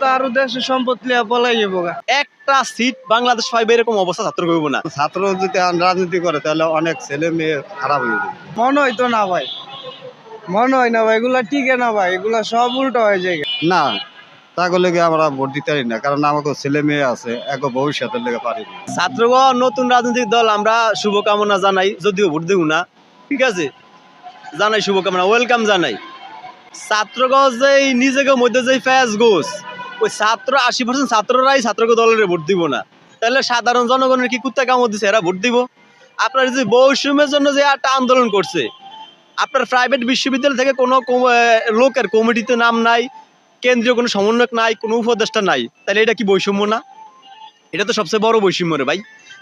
তো আরও দেশের সম্পত্তি লিয়া যাব একটা সিট বাংলাদেশ পাইবে এরকম অবস্থা ছাত্র করব না। ছাত্র যদি রাজনীতি করে তাহলে অনেক ছেলে মেয়ে খারাপ হয়ে যাবে। মনে হয় তো না ভাই। মনে হয় না ভাই এগুলা টিকে না ভাই এগুলা সব উল্টো হয়ে যায় না তাগুলো আমরা ভোট দিতে পারি না কারণ আমাকে ছেলে মেয়ে আছে এক ভবিষ্যতের লেগে পারি না। ছাত্রগণ নতুন রাজনৈতিক দল আমরা শুভকামনা জানাই যদিও ভোট দেব না ঠিক আছে? জানাই শুভকামনা ওয়েলকাম জানাই। ছাত্রগণ যেই নিজেকে মধ্যে যেই ফ্যাস গোস ওই ছাত্র আশি পার্সেন্ট ছাত্ররাই ছাত্রকে দলের ভোট দিব না। তাহলে সাধারণ জনগণের কি কুত্তা কামড় দিচ্ছে এরা ভোট দিব। আপনার যে বৈষম্যের জন্য যে একটা আন্দোলন করছে, আপনার প্রাইভেট বিশ্ববিদ্যালয় থেকে কোনো লোকের কমিটিতে নাম নাই, কেন্দ্রীয় কোনো সমন্বয়ক নাই, কোনো উপদেষ্টা নাই, তাহলে এটা কি বৈষম্য না? এটা তো সবচেয়ে বড় বৈষম্য রে ভাই।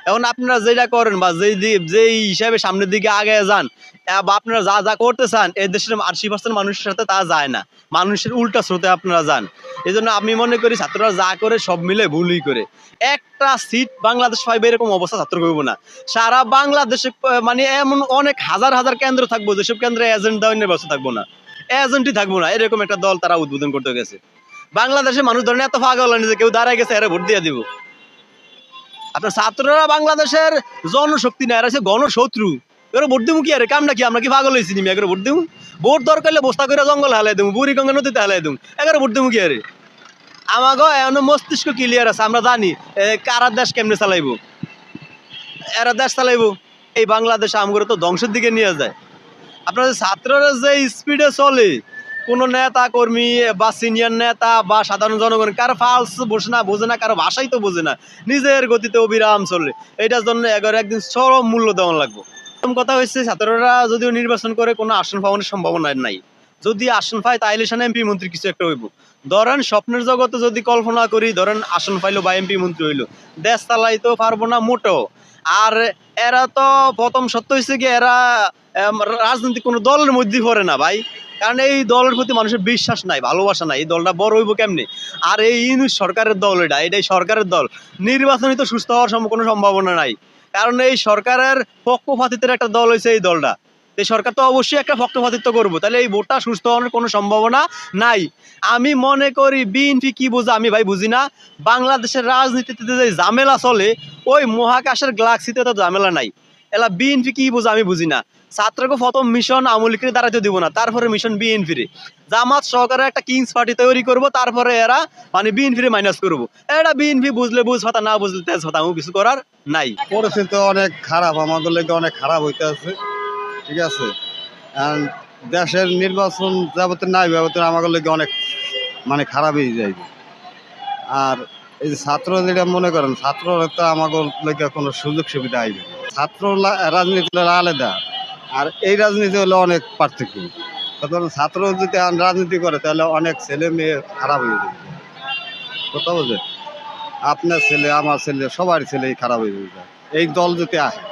এখন আপনারা যেটা করেন বা যেই যেই হিসাবে সামনের দিকে আগে যান বা আপনারা যা যা করতে চান, এই দেশের আশি পার্সেন্ট মানুষের সাথে তা যায় না। মানুষের উল্টা স্রোতে আপনারা যান। এই আমি মনে করি ছাত্ররা যা করে সব মিলে ভুলই করে। একটা সিট বাংলাদেশ পাইবে এরকম অবস্থা ছাত্র করব না। সারা বাংলাদেশে মানে এমন অনেক হাজার হাজার কেন্দ্র থাকব, যেসব কেন্দ্রে এজেন্ট দেওয়ার ব্যবস্থা থাকব না। এজেন্টই থাকব না। এরকম একটা দল তারা উদ্বোধন করতে গেছে। বাংলাদেশে মানুষ ধরেন এত পাগল হয়নি যে কেউ দাঁড়ায় গেছে, এরা ভোট দিয়ে দিব। আপনার ছাত্ররা বাংলাদেশের জনশক্তি না এরা গণশত্রু। এরা ভোট দিব কি আরে? কামটা কি আমরা কি পাগল হয়েছি নিমি? এগারো ভোট দিব ভোট দরকার হলে বস্তা করে জঙ্গল হালাই দেবো বুড়ি গঙ্গা নদীতে হালাই দেবো এগারো ভোট দিব কি আরে? আমাকে এখনও মস্তিষ্ক ক্লিয়ার আছে, আমরা জানি কারা দেশ কেমনে চালাইবো? এরা দেশ চালাইবো? এই বাংলাদেশ আমগুলো তো ধ্বংসের দিকে নিয়ে যায়। আপনার ছাত্ররা যে স্পিডে চলে কোনো নেতা কর্মী বা সিনিয়র নেতা বা সাধারণ জনগণ, কারও ফালস বোঝে না বোঝে না, কারও ভাষাই তো বোঝে না। নিজের গতিতে অবিরাম চলে এইটার জন্য এগারো একদিন চরম মূল্য দেওয়া লাগবে। প্রথম কথা হচ্ছে, ছাত্ররা যদিও নির্বাচন করে কোনো আসন পাওয়ানোর সম্ভাবনা নাই। যদি আসন পায় তাইলে সেখানে এমপি মন্ত্রী কিছু একটা হইব। ধরেন, স্বপ্নের জগতে যদি কল্পনা করি, ধরেন আসন পাইলো বা এমপি মন্ত্রী হইল। দেশ চালাইতেও পারব না, মোটেও। আর এরা তো প্রথম সত্য হয়েছে কি, এরা রাজনৈতিক কোনো দলের মধ্যে পড়ে না ভাই। কারণ এই দলের প্রতি মানুষের বিশ্বাস নাই, ভালোবাসা নাই। এই দলটা বড় হইব কেমনে? আর এই ইউনিট সরকারের দল এটা, এটাই সরকারের দল। নির্বাচনে তো সুস্থ হওয়ার কোনো সম্ভাবনা নাই। কারণ এই সরকারের পক্ষপাতিত্বের একটা দল হয়েছে এই দলটা। এই সরকার তো অবশ্যই একটা পক্ষপাতিত্ব করব, তাহলে এই ভোটটা সুস্থ হওয়ার কোনো সম্ভাবনা নাই। আমি মনে করি বিএনপি কি বোঝা, আমি ভাই বুঝি না। বাংলাদেশের রাজনীতিতে যে ঝামেলা চলে, ওই মহাকাশের গ্লাক্সিতে তো ঝামেলা নাই। এলা বিএনপি কি বোঝা, আমি বুঝি না। ছাত্রকে প্রথম মিশন আমলিকে দাঁড়াতে দিব না, তারপরে মিশন বিএনপিরে জামাত সহকারে একটা কিংস পার্টি তৈরি করব, তারপরে এরা মানে বিএনপিরে মাইনাস করব। এটা বিএনপি বুঝলে বুঝ ফাতা না বুঝলে তেজ ফাতা আমি কিছু করার নাই। পরিস্থিতি অনেক খারাপ, আমাদের লেগে অনেক খারাপ হইতে আছে। ঠিক আছে? দেশের নির্বাচন যাবতে নাই যাবতে আমাদের লেগে অনেক মানে খারাপ হয়ে যায়। আর এই যে ছাত্র যেটা মনে করেন, ছাত্ররা তো আমাদের লেগে কোনো সুযোগ সুবিধা আইবে ছাত্র রাজনীতি আলাদা। আর এই রাজনীতি হলো অনেক পার্থক্য। সুতরাং ছাত্র যদি রাজনীতি করে, তাহলে অনেক ছেলে মেয়ে খারাপ হয়ে যাবে। কথা বোঝেন আপনার ছেলে, আমার ছেলে, সবার ছেলেই খারাপ হয়ে যাবে। এই দল যদি আসে,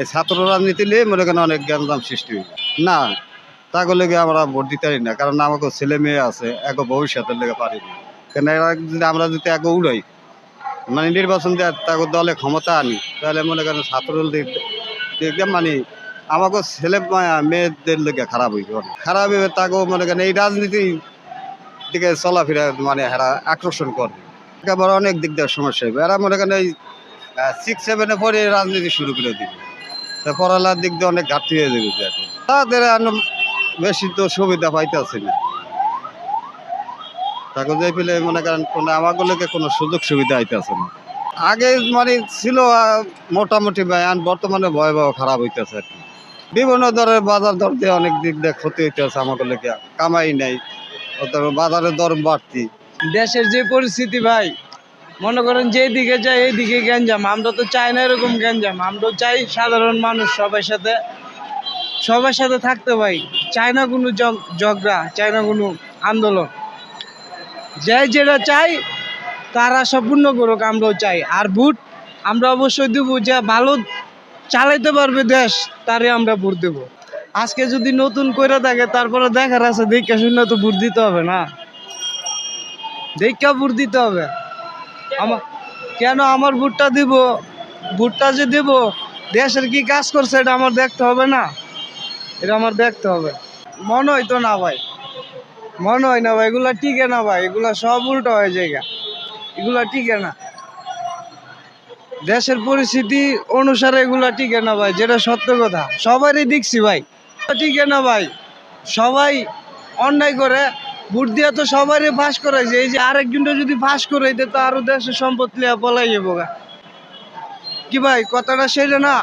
এই ছাত্র রাজনীতি নিয়ে মনে করেন অনেক জ্ঞানদাম সৃষ্টি হয়ে যায়। না তাগুলো আমরা ভোট দিতে পারি না, কারণ আমাকে ছেলে মেয়ে আছে, এক ভবিষ্যতের লেগে পারি না। কেন যদি আমরা যদি এক উড়াই মানে নির্বাচন দিয়ে তাকে দলে ক্ষমতা আনি, তাহলে মনে করেন ছাত্র মানে আমাকে ছেলে মেয়েদের লেগে খারাপ হইবে। অনেক। খারাপ হয়ে তাকেও মনে করেন এই রাজনীতি দিকে চলাফেরা মানে এরা আকর্ষণ করবে। একেবারে অনেক দিক দিয়ে সমস্যা হবে এরা মনে করেন এই সিক্স সেভেনে পরে রাজনীতি শুরু করে দিবে। তা পড়ালার দিক দিয়ে অনেক ঘাটতি হয়ে যাবে তাদের বেশি তো সুবিধা পাইতেছে না। তাকে যে পেলে মনে করেন কোনো আমাগুলোকে কোনো সুযোগ সুবিধা আইতেছে না। আগে মানে ছিল মোটামুটি বর্তমানে ভয়াবহ খারাপ হইতেছে আর কি। বিভিন্ন দরের বাজার দর দিয়ে অনেক দিক দিয়ে ক্ষতি হইতেছে আমাগুলোকে কামাই নাই। বাজারের দর বাড়তি। দেশের যে পরিস্থিতি ভাই, মনে করেন যেদিকে যাই এইদিকে গ্যাঞ্জাম। আমরা তো চাই না এরকম গ্যাঞ্জাম। আমরা চাই সাধারণ মানুষ সবার সাথে সবার সাথে থাকতে ভাই। চাই না কোনো ঝগড়া, চাই না কোনো আন্দোলন। যে যেটা চাই, তারা সম্পূর্ণ করুক, আমরাও চাই। আর ভোট আমরা অবশ্যই দেবো যে ভালো চালাইতে পারবে দেশ, তারে আমরা ভোট দেবো। আজকে যদি নতুন করে থাকে, তারপরে দেখার আছে, দেখে শুনে তো ভোট দিতে হবে না। দেখা ভোট দিতে হবে। আমার কেন আমার ভোটটা দিব? ভোটটা যে দিব, দেশের কি কাজ করছে, এটা আমার দেখতে হবে না। এটা আমার দেখতে হবে। মনে হয় তো না ভাই। মনে হয় না ভাই, এগুলা টিকে না ভাই, এগুলা সব উল্টো হয়ে জায়গা এগুলা টিকে না। দেশের পরিস্থিতি অনুসারে এগুলা টিকে না ভাই, যেটা সত্য কথা। সবারই দেখছি ভাই। টিকে না ভাই। সবাই অন্যায় করে, ভোট দিয়ে তো সবারই ফাঁস করাইছে। এই যে আরেকজনটা যদি ফাঁস করাই দে তো আরও দেশের সম্পদ লিয়া পলাই যাব। কি ভাই, কথাটা সেটা না?